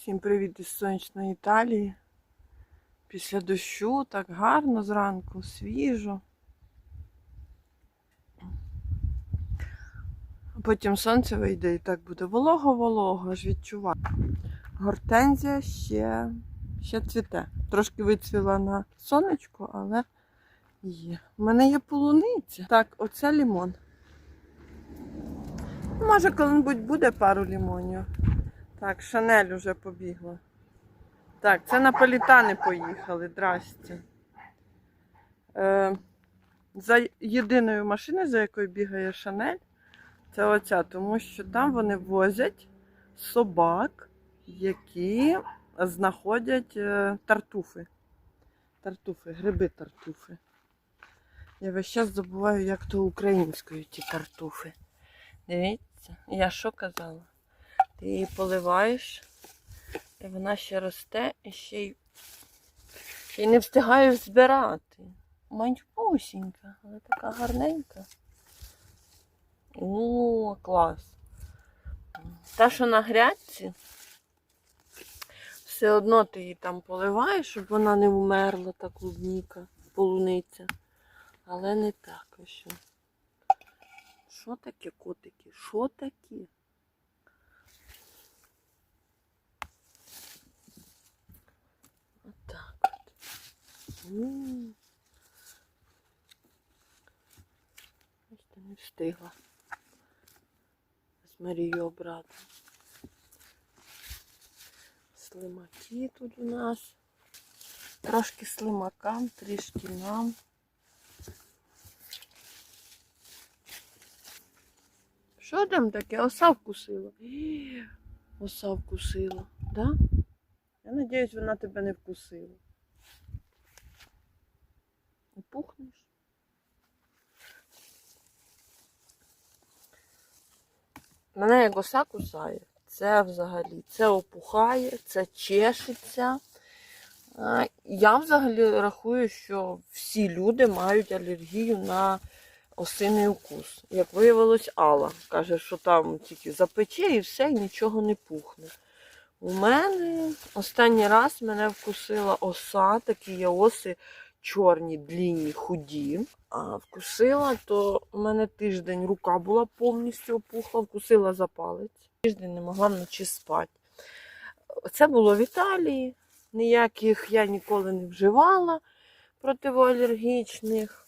Всім привіт із сонячної Італії. Після дощу так гарно зранку, свіжо. Потім сонце вийде і так буде волого-волого, аж відчуваю. Гортензія ще, ще цвіте. Трошки вицвіла на сонечку, але є. У мене є полуниця. Так, оце лімон. Може, коли-небудь буде пару лімонів. Так, Шанель уже побігла. Так, це наполітани поїхали, здрасте. Е, за єдиною машиною, за якою бігає Шанель, це оця, тому що там вони возять собак, які знаходять е, тартуфи. Тартуфи, гриби тартуфи. Я весь час забуваю, як то українською ті тартуфи. Дивіться, я що казала? Ти її поливаєш, і вона ще росте і ще й, ще й не встигаєш збирати. Манюсінька, але така гарненька. О, клас. Та, що на грядці, все одно ти її там поливаєш, щоб вона не вмерла, та клубніка, полуниця. Але не так ось. Що таке котики? Що таке? Бачите, не встигла з Марією обрати. Слимаки тут у нас. Трошки слимакам, трішки нам. Що там таке? Оса вкусила. Оса вкусила, да? Я надіюсь, вона тебе не вкусила. Опухнеш? Мене як оса кусає. Це взагалі, це опухає, це чешеться. Я взагалі рахую, що всі люди мають алергію на осиний укус. Як виявилось, Алла каже, що там тільки запече і все, і нічого не пухне. У мене останній раз мене вкусила оса, такі є оси чорні, длінні, худі. А вкусила, то у мене тиждень рука була повністю опухла, вкусила за палець. Тиждень не могла вночі спати. Це було в Італії. Ніяких я ніколи не вживала противоалергічних.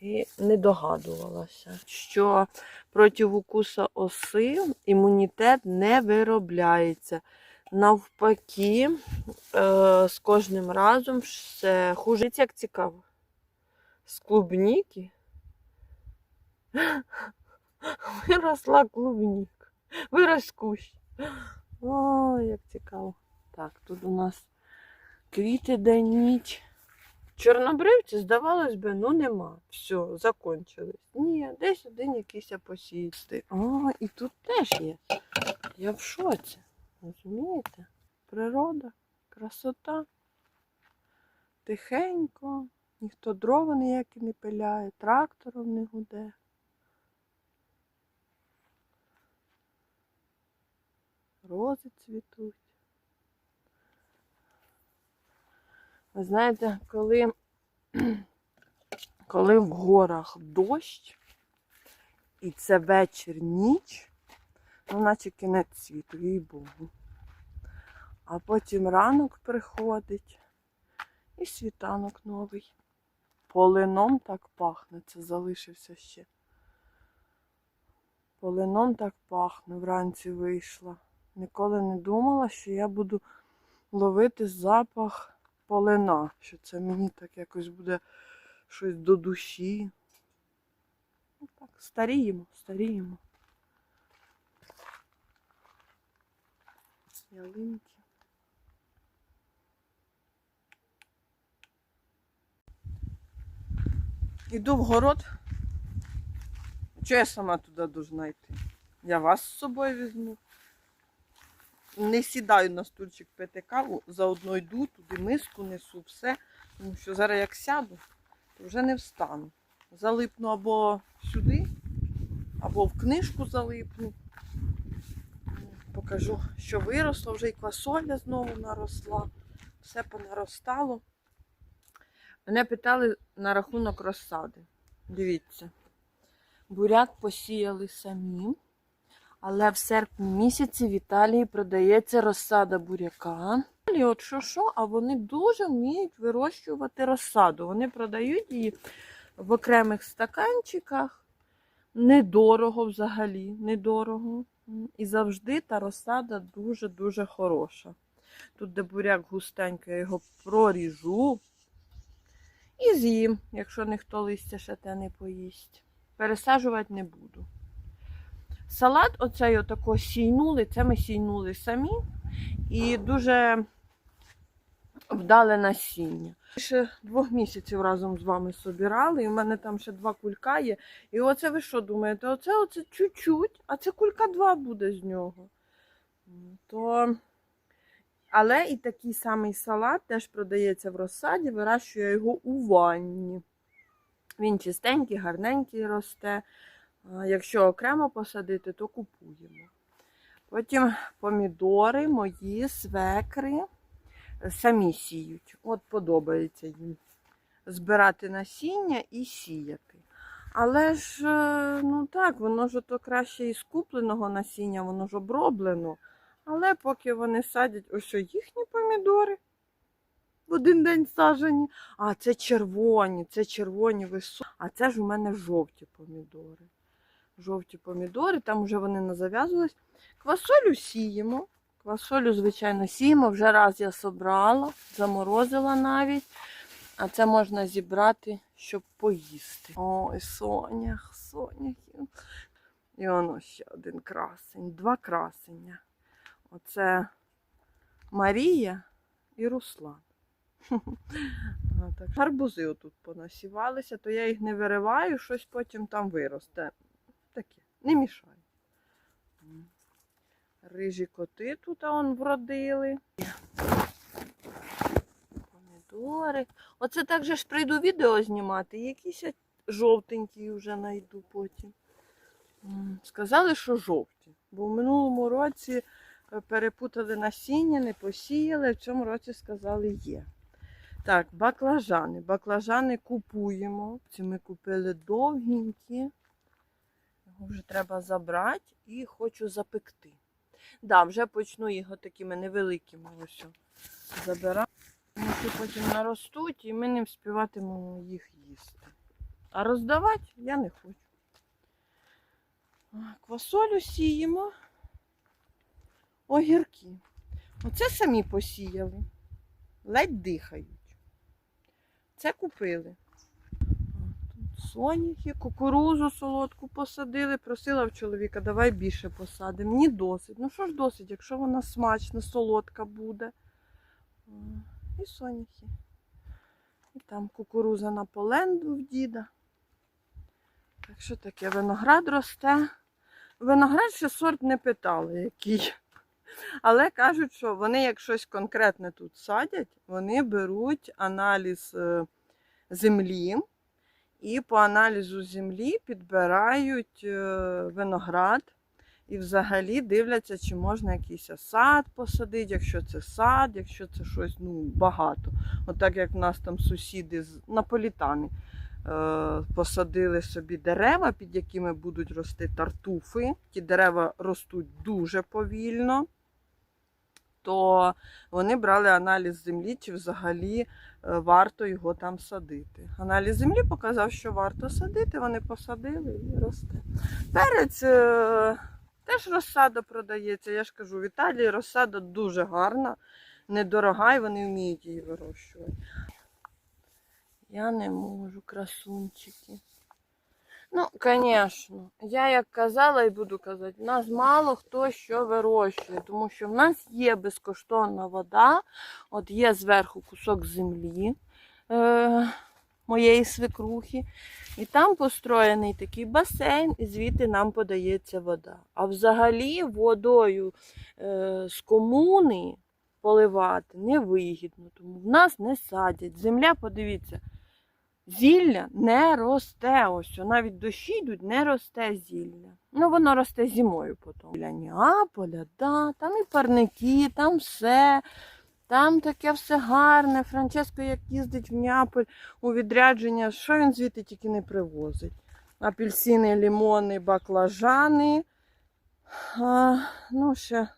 І не догадувалася, що проти укуса оси імунітет не виробляється. Навпаки, е, з кожним разом все хуже. Як цікаво. З клубніки виросла клубніка. Вирос кущ. Ой, як цікаво. Так, тут у нас квіти день ніч. Чорнобривці, здавалось би, ну нема. Все, закончились. Ні, десь один якийсь посісти. О, і тут теж є. Я в шоці. Розумієте? Природа, красота. Тихенько, ніхто дрова ніякі не пиляє, трактором не гуде. Рози цвітуть. Ви знаєте, коли, коли в горах дощ, і це вечір ніч, ну наче кінець світу, їй Богу. А потім ранок приходить і світанок новий. Полином так пахне, це залишився ще. Полином так пахне, вранці вийшла. Ніколи не думала, що я буду ловити запах полина, що це мені так якось буде щось до душі. Ну, так, старіємо, старіємо. Ялинки. Іду в город. Чого я сама туди должна йти? Я вас з собою візьму. Не сідаю на стульчик пити каву, заодно йду, туди миску несу, все. Тому що зараз як сяду, то вже не встану. Залипну або сюди, або в книжку залипну. Покажу, що виросло, вже і квасоля знову наросла, все понаростало. Мене питали на рахунок розсади. Дивіться, буряк посіяли самі, але в серпні місяці в Італії продається розсада буряка. І от що що, а вони дуже вміють вирощувати розсаду. Вони продають її в окремих стаканчиках. Недорого взагалі, недорого. І завжди та розсада дуже-дуже хороша. Тут, де буряк густенький, я його проріжу і з'їм, якщо ніхто листя ще те не поїсть. Пересаджувати не буду. Салат оцей отако сійнули, це ми сійнули самі. І дуже вдале насіння. Ще двох місяців разом з вами собирали, і в мене там ще два кулька є. І оце ви що думаєте? Оце оце чуть-чуть, а це кулька два буде з нього. То... Але і такий самий салат теж продається в розсаді, вирощую його у ванні. Він чистенький, гарненький росте. Якщо окремо посадити, то купуємо. Потім помідори мої свекри самі сіють. От подобається їм збирати насіння і сіяти. Але ж, е, ну так, воно ж то краще із купленого насіння, воно ж оброблено. Але поки вони садять, ось їхні помідори в один день сажені. А це червоні, це червоні високі. А це ж у мене жовті помідори. Жовті помідори, там вже вони назав'язувались. Квасолю сіємо. Квасолю, звичайно, сіємо. Вже раз я собрала, заморозила навіть. А це можна зібрати, щоб поїсти. Ой, сонях, соняхів. І воно ще один красень, два красення. Оце Марія і Руслан. Гарбузи отут понасівалися, то я їх не вириваю, щось потім там виросте. Таке, не мішаю. Рижі коти тут он вродили. Помідори. Оце так же ж прийду відео знімати, якісь жовтенькі вже знайду потім. Сказали, що жовті. Бо в минулому році е, перепутали насіння, не посіяли, в цьому році сказали є. Так, баклажани. Баклажани купуємо. Ці ми купили довгенькі. Його вже треба забрати і хочу запекти. Да, вже почну його такими невеликими ось забирати. Ще потім наростуть і ми не вспіватимемо їх їсти. А роздавати я не хочу. Квасолю сіємо. Огірки. Оце самі посіяли. Ледь дихають. Це купили. Соняхи, кукурузу солодку посадили. Просила в чоловіка, давай більше посадимо. Мені досить. Ну що ж досить, якщо вона смачна, солодка буде. І соняхи. І там кукуруза на поленду в діда. Так що таке, виноград росте. Виноград ще сорт не питали, який. Але кажуть, що вони, як щось конкретне тут садять, вони беруть аналіз е, землі і по аналізу землі підбирають е, виноград і взагалі дивляться, чи можна якийсь сад посадити, якщо це сад, якщо це щось ну, багато. От як в нас там сусіди з наполітани е, посадили собі дерева, під якими будуть рости тартуфи. Ті дерева ростуть дуже повільно. То вони брали аналіз землі, чи взагалі е, варто його там садити. Аналіз землі показав, що варто садити, вони посадили і росте. Перець е, теж розсада продається. Я ж кажу, в Італії розсада дуже гарна, недорога, і вони вміють її вирощувати. Я не можу, красунчики. Ну, звісно, я як казала і буду казати, в нас мало хто що вирощує, тому що в нас є безкоштовна вода, от є зверху кусок землі е, моєї свекрухи, і там построєний такий басейн, і звідти нам подається вода. А взагалі водою е, з комуни поливати невигідно, тому в нас не садять. Земля, подивіться, Зілля не росте. Ось, навіть дощі йдуть, не росте зілля. Ну, воно росте зимою потім. Біля Неаполя, да, там і парники, там все. Там таке все гарне. Франческо, як їздить в Неаполь у відрядження, що він звідти тільки не привозить. Апельсини, лімони, баклажани. А, ну, ще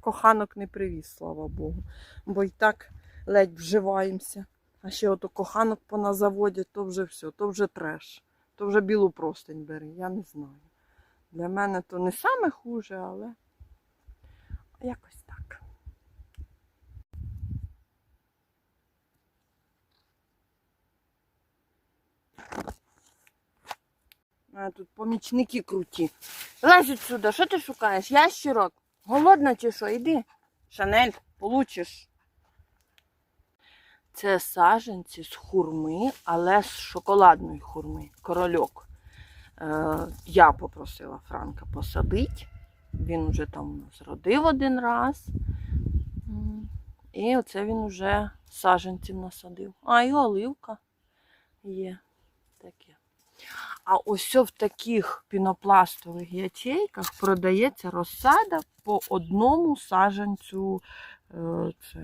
коханок не привіз, слава Богу. Бо і так ледь вживаємося. А ще ото коханок поназаводять, то вже все, то вже треш. То вже білу простень бери, я не знаю. Для мене то не саме хуже, але якось так. А тут помічники круті. Лазь сюди, що ти шукаєш? Ящерок? Голодна чи що? Іди. Шанель, получиш. Це саженці з хурми, але з шоколадної хурми. Корольок. Е, я попросила Франка посадити. Він вже там у нас родив один раз. І оце він вже саженців насадив. А, і оливка є таке. А ось в таких пінопластових ячейках продається розсада по одному саджанцю.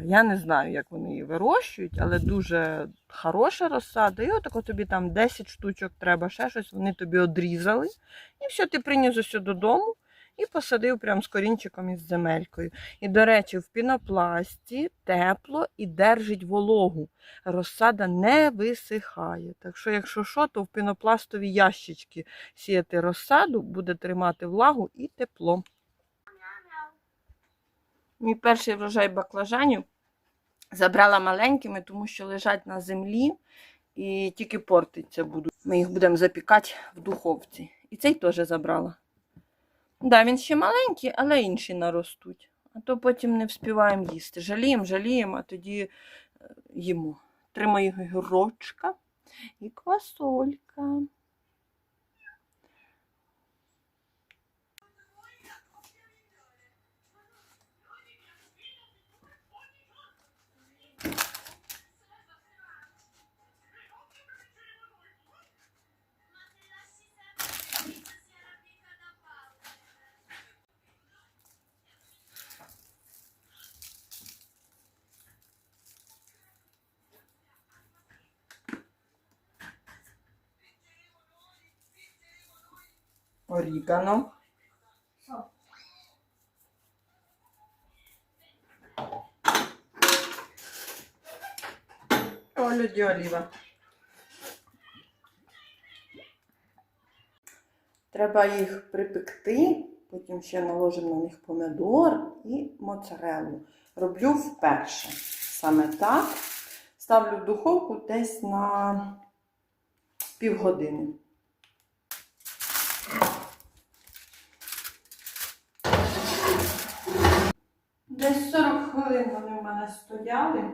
Я не знаю, як вони її вирощують, але дуже хороша розсада. І отако тобі там 10 штучок треба, ще щось, вони тобі одрізали. І все, ти приніс усе додому і посадив прям з корінчиком із земелькою. І, до речі, в пінопласті тепло і держить вологу. Розсада не висихає. Так що, якщо що, то в пінопластові ящички сіяти розсаду, буде тримати влагу і тепло. Мій перший врожай баклажанів забрала маленькими, тому що лежать на землі і тільки портиться будуть. Ми їх будемо запікати в духовці. І цей теж забрала. Да, він ще маленький, але інші наростуть. А то потім не вспіваємо їсти. Жаліємо, жаліємо, а тоді е, їмо. Три мої гірочка і квасолька. Орігано. Олю ді оліва. Треба їх припекти, потім ще наложимо на них помидор і моцареллу. Роблю вперше. Саме так. Ставлю в духовку десь на півгодини. Десь 40 хвилин вони в мене стояли.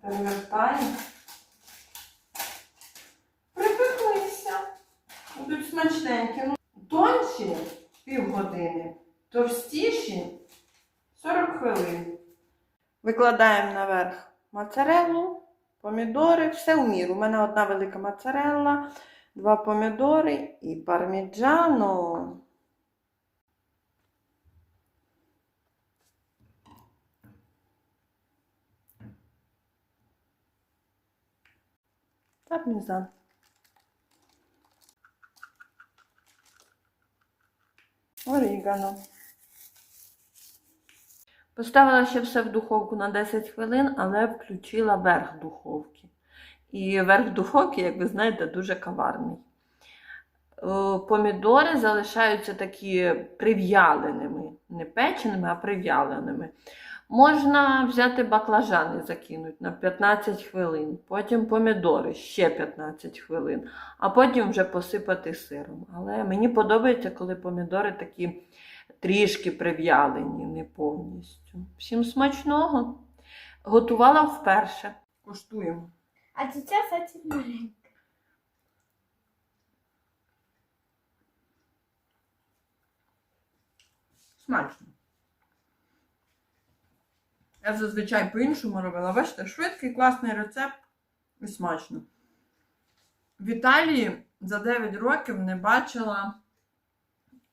Перевертаю. Припеклися. Будуть смачненькі. Ну, тонші півгодини, товстіші 40 хвилин. Викладаємо наверх моцареллу, помідори, все в міру. У мене одна велика моцарелла, два помідори і парміджано. Пармезан. Орігано. Поставила ще все в духовку на 10 хвилин, але включила верх духовки. І верх духовки, як ви знаєте, дуже каварний. Е, Помідори залишаються такі прив'яленими, не печеними, а прив'яленими. Можна взяти баклажани, закинути на 15 хвилин, потім помідори ще 15 хвилин, а потім вже посипати сиром. Але мені подобається, коли помідори такі трішки прив'ялені, не повністю. Всім смачного! Готувала вперше. Коштуємо. А сейчас эти маленькие. Смачно. Я зазвичай по-іншому робила. Бачите, швидкий класний рецепт. і смачно. В Італії за 9 років не бачила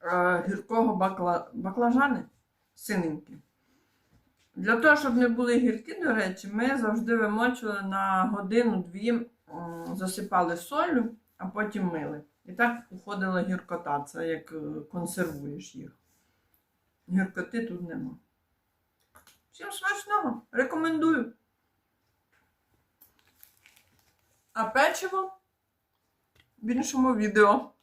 е, гіркого бакла... баклажани синенькі. Для того, щоб не були гіркі, до речі, ми завжди вимочували на годину-дві, засипали солью, а потім мили. І так уходила гіркота. Це як е, консервуєш їх. Гіркоти тут нема. Всім смачного! Рекомендую! А печиво в іншому відео.